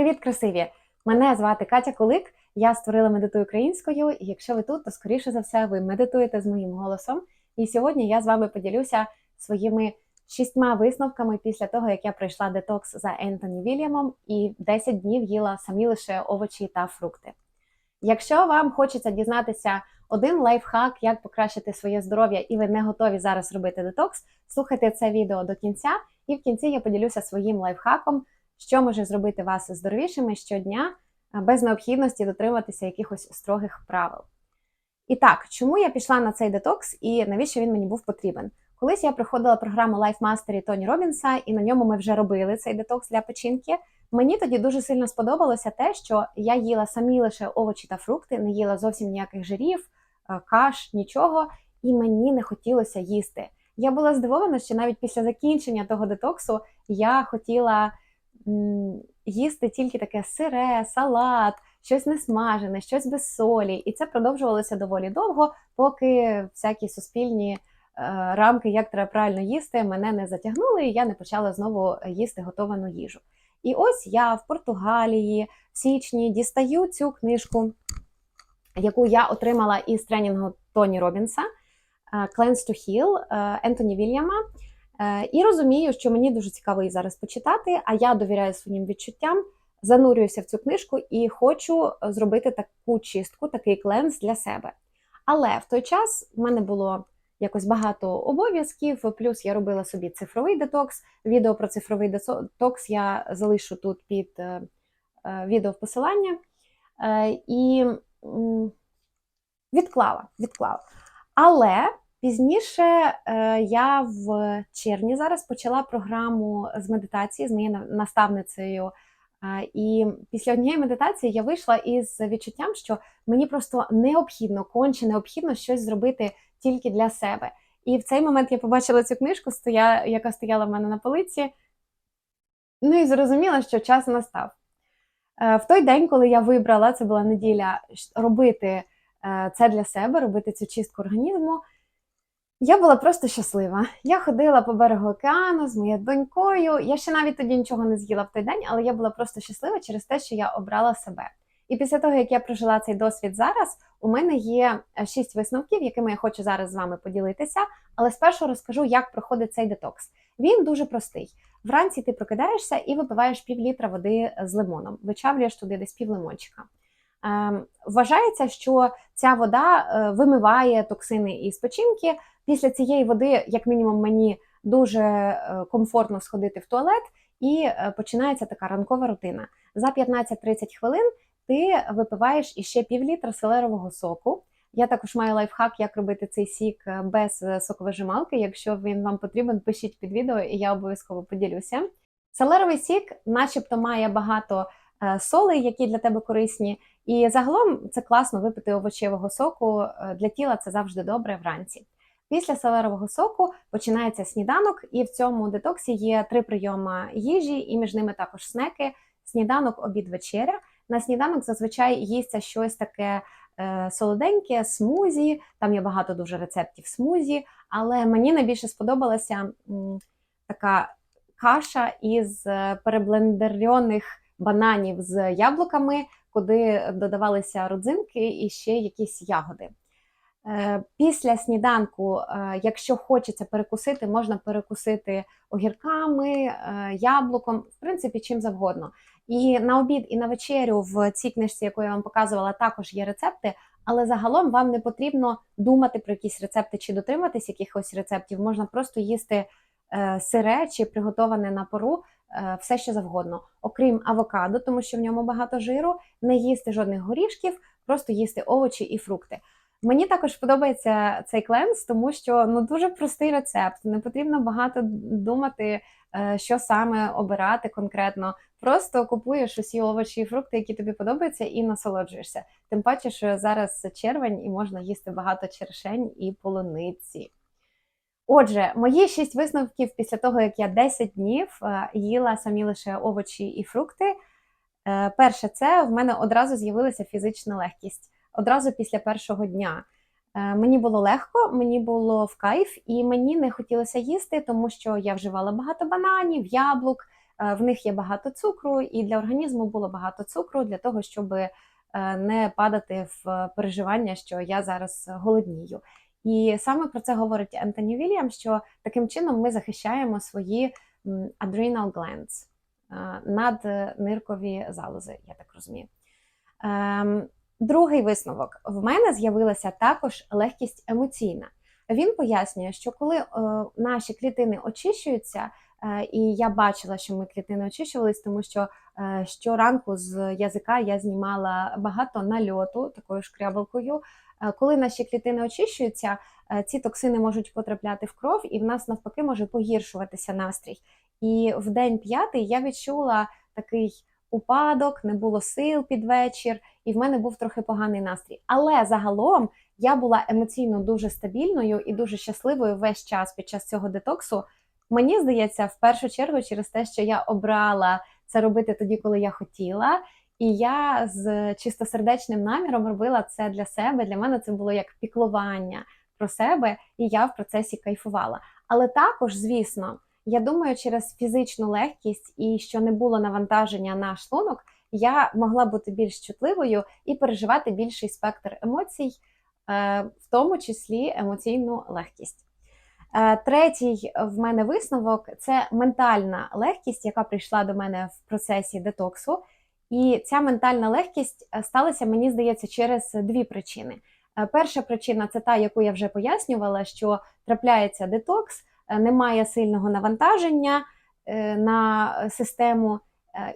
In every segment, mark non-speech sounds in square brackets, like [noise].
Привіт, красиві! Мене звати Катя Кулик. Я створила медитую українською. І якщо ви тут, то скоріше за все ви медитуєте з моїм голосом. І сьогодні я з вами поділюся своїми шістьма висновками після того, як я пройшла детокс за Ентоні Вільямом і 10 днів їла самі лише овочі та фрукти. Якщо вам хочеться дізнатися один лайфхак, як покращити своє здоров'я, і ви не готові зараз робити детокс, слухайте це відео до кінця, і в кінці я поділюся своїм лайфхаком, що може зробити вас здоровішими щодня без необхідності дотримуватися якихось строгих правил. І так, чому я пішла на цей детокс і навіщо він мені був потрібен? Колись я проходила програму Life Mastery Тоні Робінса, і на ньому ми вже робили цей детокс для печінки. Мені тоді дуже сильно сподобалося те, що я їла самі лише овочі та фрукти, не їла зовсім ніяких жирів, е, каш, нічого, і мені не хотілося їсти. Я була здивована, що навіть після закінчення того детоксу я хотіла їсти тільки таке сире, салат, щось несмажене, щось без солі. І це продовжувалося доволі довго, поки всякі суспільні е, рамки, як треба правильно їсти, мене не затягнули, і я не почала знову їсти готовану їжу. І ось я в Португалії в січні дістаю цю книжку, яку я отримала із тренінгу Тоні Робінса е, Cleanse to Heal е, Ентоні Вільяма. Е, І розумію, що мені дуже цікаво її зараз почитати, а я довіряю своїм відчуттям, занурююся в цю книжку і хочу зробити таку чистку, такий кленз для себе. Але в той час в мене було якось багато обов'язків, плюс я робила собі цифровий детокс. Відео про цифровий детокс я залишу тут під е, е, відео в посилання. Е, І відклала, відклала. Але пізніше е, я в червні зараз почала програму з медитації з моєю наставницею. Е, І після однієї медитації я вийшла із відчуттям, що мені просто необхідно, конче необхідно щось зробити тільки для себе. І в цей момент я побачила цю книжку, стоя, яка стояла в мене на полиці. Ну і зрозуміла, що час настав. Е, В той день, коли я вибрала, це була неділя, робити це для себе, робити цю чистку організму, я була просто щаслива. Я ходила по берегу океану з моєю донькою. Я ще навіть тоді нічого не з'їла в той день, але я була просто щаслива через те, що я обрала себе. І після того, як я прожила цей досвід зараз, у мене є е, шість висновків, якими я хочу зараз з вами поділитися. Але спершу розкажу, як проходить цей детокс. Він дуже простий. Вранці ти прокидаєшся і випиваєш пів літра води з лимоном, вичавлюєш туди десь пів лимончика. Ем, вважається, що ця вода е, вимиває токсини із печінки. Після цієї води, як мінімум, мені дуже е, комфортно сходити в туалет, і е, починається така ранкова рутина. За 15-30 хвилин ти випиваєш іще пів літра селерового соку. Я також маю лайфхак, як робити цей сік без соковижималки. Якщо він вам потрібен, пишіть під відео, і я обов'язково поділюся. Селеровий сік, начебто, має багато солей, які для тебе корисні. І загалом це класно випити овочевого соку. е, Для тіла це завжди добре вранці. Після селерового соку починається сніданок, і в цьому детоксі є три прийоми їжі, і між ними також снеки. Сніданок, обід, вечеря. На сніданок зазвичай їсться щось таке е, солоденьке, смузі. Там є багато дуже рецептів смузі, але мені найбільше сподобалася м, така каша із е, переблендерьоних бананів з яблуками, куди додавалися родзинки і ще якісь ягоди. Е, Після сніданку, е, якщо хочеться перекусити, можна перекусити огірками, е, яблуком, в принципі, чим завгодно. І на обід, і на вечерю в цій книжці, яку я вам показувала, також є рецепти. Але загалом вам не потрібно думати про якісь рецепти чи дотриматись якихось рецептів. Можна просто їсти сире чи приготоване на пару, е, все що завгодно, окрім авокадо, тому що в ньому багато жиру, не їсти жодних горішків, просто їсти овочі і фрукти. Мені також подобається цей кленз, тому що ну дуже простий рецепт. Не потрібно багато думати, е, що саме обирати конкретно. Просто купуєш усі овочі і фрукти, які тобі подобаються, і насолоджуєшся. Тим паче, що зараз червень і можна їсти багато черешень і полуниці. Отже, мої шість висновків після того, як я 10 днів е, їла самі лише овочі і фрукти. Е, Перше, це в мене одразу з'явилася фізична легкість. Одразу після першого дня. Е, Мені було легко, мені було в кайф, і мені не хотілося їсти, тому що я вживала багато бананів, яблук, в них є багато цукру, і для організму було багато цукру для того, щоб не падати в переживання, що я зараз голоднію. І саме про це говорить Ентоні Вільям, що таким чином ми захищаємо свої adrenal glands, е, надниркові залози, я так розумію. Ем, Другий висновок в мене з'явилася також легкість емоційна. Він пояснює, що коли е, наші клітини очищуються, е, і я бачила, що ми клітини очищувались, тому що е, щоранку з язика я знімала багато нальоту такою шкрябалкою. Е, коли наші клітини очищуються, е, ці токсини можуть потрапляти в кров, і в нас навпаки може погіршуватися настрій. І в день п'ятий я відчула такий упадок, не було сил під вечір, і в мене був трохи поганий настрій. Але загалом я була емоційно дуже стабільною і дуже щасливою весь час під час цього детоксу. Мені здається, в першу чергу через те, що я обрала це робити тоді, коли я хотіла. І я з чистосердечним наміром робила це для себе. Для мене це було як піклування про себе, і я в процесі кайфувала. Але також, звісно, я думаю, через фізичну легкість і що не було навантаження на шлунок, я могла бути більш чутливою і переживати більший спектр емоцій, е, в тому числі емоційну легкість. Е, Третій в мене висновок це ментальна легкість, яка прийшла до мене в процесі детоксу. І ця ментальна легкість е, сталася, мені здається, через дві причини. Е, Перша причина це та, яку я вже пояснювала, що трапляється детокс, немає сильного навантаження на систему,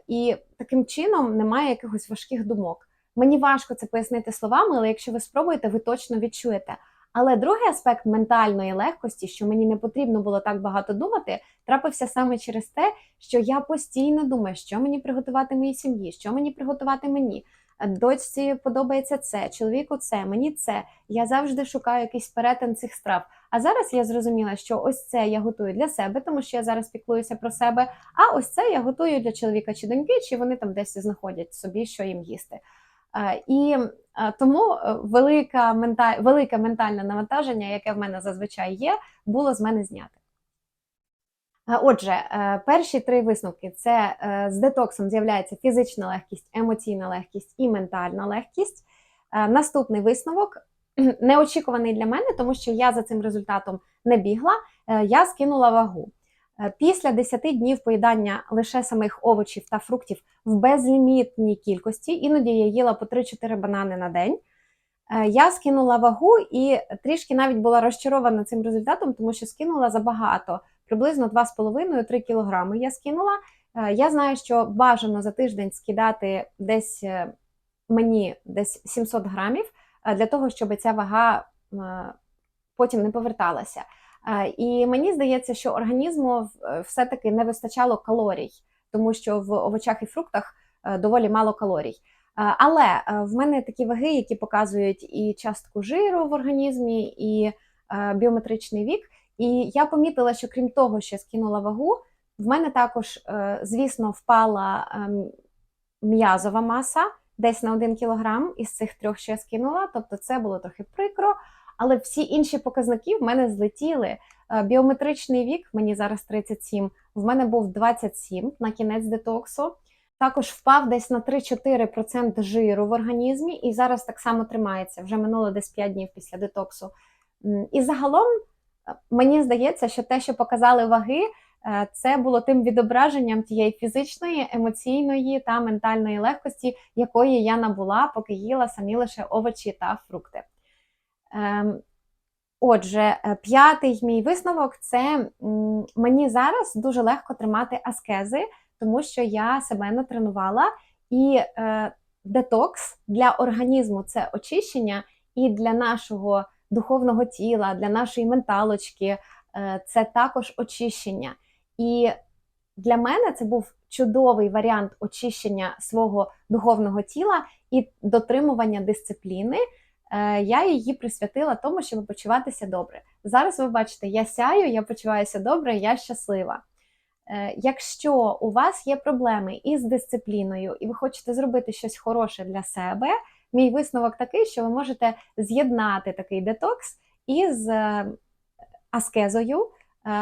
і таким чином немає якихось важких думок. Мені важко це пояснити словами, але якщо ви спробуєте, ви точно відчуєте. Але другий аспект ментальної легкості, що мені не потрібно було так багато думати, трапився саме через те, що я постійно думаю, що мені приготувати моїй сім'ї, що мені приготувати мені. Дочці подобається це, чоловіку це, мені це. Я завжди шукаю якийсь перетин цих страв. А зараз я зрозуміла, що ось це я готую для себе, тому що я зараз піклуюся про себе. А ось це я готую для чоловіка чи доньки, чи вони там десь знаходять собі, що їм їсти. Е, І е, тому е, велика мента... велике ментальне навантаження, яке в мене зазвичай є, було з мене знято. Е, Отже, перші три висновки: це з детоксом з'являється фізична легкість, емоційна легкість і ментальна легкість. Наступний висновок неочікуваний для мене, тому що я за цим результатом не бігла. Я скинула вагу. Е, Після 10 днів поїдання лише самих овочів та фруктів в безлімітній кількості, іноді я їла по 3-4 банани на день. Е, Я скинула вагу і трішки навіть була розчарована цим результатом, тому що скинула забагато, приблизно 2,5-3 кілограми я скинула. Е, Я знаю, що бажано за тиждень скидати десь мені десь 700 грамів для того, щоб ця вага потім не поверталася. І мені здається, що організму все-таки не вистачало калорій, тому що в овочах і фруктах е, доволі мало калорій. Але е, в мене такі ваги, які показують і частку жиру в організмі, і е, біометричний вік. І я помітила, що крім того, що я скинула вагу, в мене також, звісно, впала ем, м'язова маса десь на 1 кілограм із цих трьох, що я скинула. Тобто це було трохи прикро. Але всі інші показники в мене злетіли. Е, Біометричний вік, мені зараз 37, в мене був 27 на кінець детоксу. Також впав десь на 3-4% жиру в організмі, і зараз так само тримається. Вже минуло десь 5 днів після детоксу. І загалом е, мені здається, що те, що показали ваги, е, це було тим відображенням тієї фізичної, емоційної та ментальної легкості, якої я набула, поки їла самі лише овочі та фрукти. Ем, Отже, е, п'ятий мій висновок це мені зараз дуже легко тримати аскези, тому що я себе натренувала, і е, детокс для організму це очищення, і для нашого духовного тіла, для нашої менталочки е, це також очищення. І для мене це був чудовий варіант очищення свого духовного тіла і дотримування дисципліни. Е, Я її присвятила тому, щоб почуватися добре. Зараз ви бачите, я сяю, я почуваюся добре, я щаслива. Е, Якщо у вас є проблеми із дисципліною, і ви хочете зробити щось хороше для себе, мій висновок такий, що ви можете з'єднати такий детокс із е, аскезою.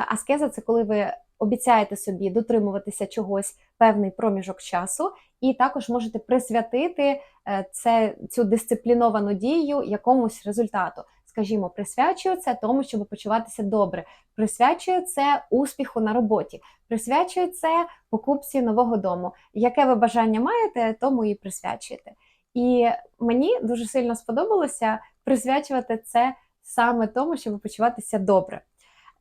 Аскеза це коли ви обіцяєте собі дотримуватися чогось певний проміжок часу, і також можете присвятити е, це, цю дисципліновану дію якомусь результату. Скажімо, присвячую це тому, щоб почуватися добре, присвячую це успіху на роботі, присвячую це покупці нового дому. Яке ви бажання маєте, тому і присвячуєте. І мені дуже сильно сподобалося присвячувати це саме тому, щоб почуватися добре.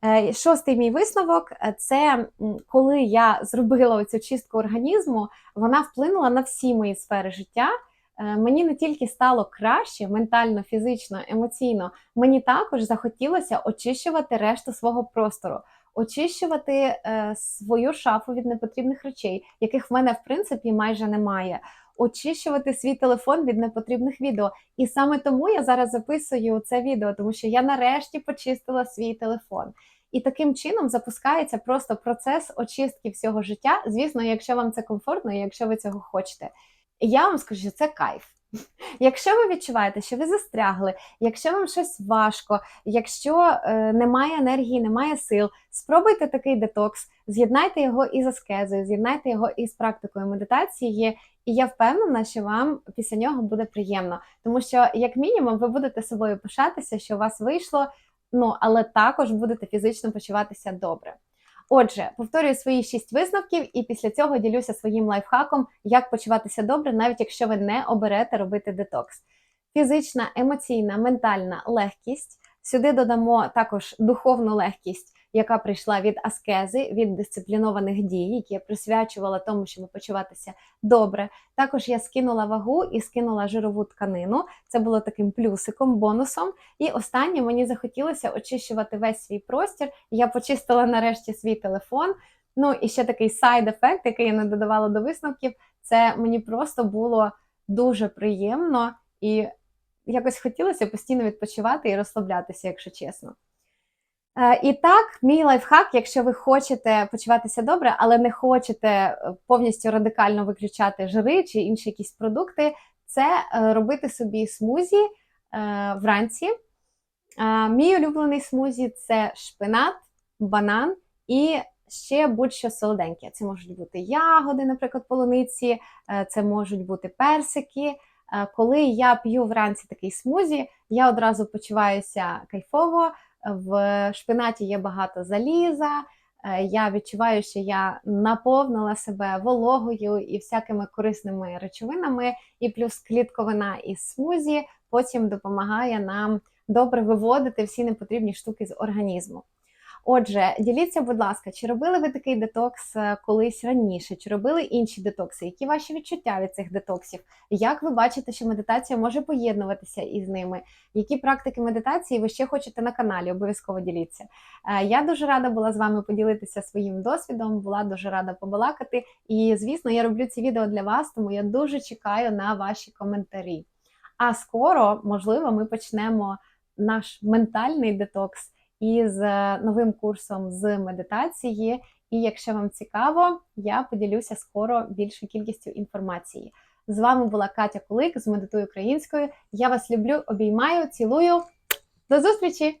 Е, Шостий мій висновок е, це коли я зробила цю чистку організму, вона вплинула на всі мої сфери життя. Е, Мені не тільки стало краще ментально, фізично, емоційно, мені також захотілося очищувати решту свого простору, очищувати свою шафу від непотрібних речей, яких в мене в принципі майже немає. Очищувати свій телефон від непотрібних відео. І саме тому я зараз записую це відео, тому що я нарешті почистила свій телефон. І таким чином запускається просто процес очистки всього життя. Звісно, якщо вам це комфортно, і якщо ви цього хочете. Я вам скажу, що це кайф. [laughs] Якщо ви відчуваєте, що ви застрягли, якщо вам щось важко, якщо е, немає енергії, немає сил, спробуйте такий детокс, з'єднайте його із аскезою, з'єднайте його із практикою медитації, і я впевнена, що вам після нього буде приємно, тому що, як мінімум, ви будете собою пишатися, що у вас вийшло, ну але також будете фізично почуватися добре. Отже, повторюю свої шість висновків, і після цього ділюся своїм лайфхаком, як почуватися добре, навіть якщо ви не оберете робити детокс. Фізична, емоційна, ментальна легкість. Сюди додамо також духовну легкість, яка прийшла від аскези, від дисциплінованих дій, які я присвячувала тому, щоб почуватися добре. Також я скинула вагу і скинула жирову тканину. Це було таким плюсиком, бонусом. І останнє мені захотілося очищувати весь свій простір. Я почистила нарешті свій телефон. Ну і ще такий сайд-ефект, який я не додавала до висновків. Це мені просто було дуже приємно і якось хотілося постійно відпочивати і розслаблятися, якщо чесно. Е, І так, мій лайфхак, якщо ви хочете почуватися добре, але не хочете е, повністю радикально виключати жири чи інші якісь продукти, це е, робити собі смузі вранці. Мій улюблений смузі це шпинат, банан і ще будь-що солоденьке. Це можуть бути ягоди, наприклад, полуниці, це можуть бути персики. Коли я п'ю вранці такий смузі, я одразу почуваюся кайфово. В шпинаті є багато заліза. е, Я відчуваю, що я наповнила себе вологою і всякими корисними речовинами, і плюс клітковина із смузі потім допомагає нам добре виводити всі непотрібні штуки з організму. Отже, діліться, будь ласка, чи робили ви такий детокс е, колись раніше, чи робили інші детокси? Які ваші відчуття від цих детоксів? Як ви бачите, що медитація може поєднуватися із ними? Які практики медитації ви ще хочете на каналі? Обов'язково діліться. Е, Я дуже рада була з вами поділитися своїм досвідом, була дуже рада побалакати. І, звісно, я роблю ці відео для вас, тому я дуже чекаю на ваші коментарі. А скоро, можливо, ми почнемо наш ментальний детокс із е, новим курсом з медитації. І якщо вам цікаво, я поділюся скоро більшою кількістю інформації. З вами була Катя Кулик з Медитуй українською. Я вас люблю, обіймаю, цілую. До зустрічі!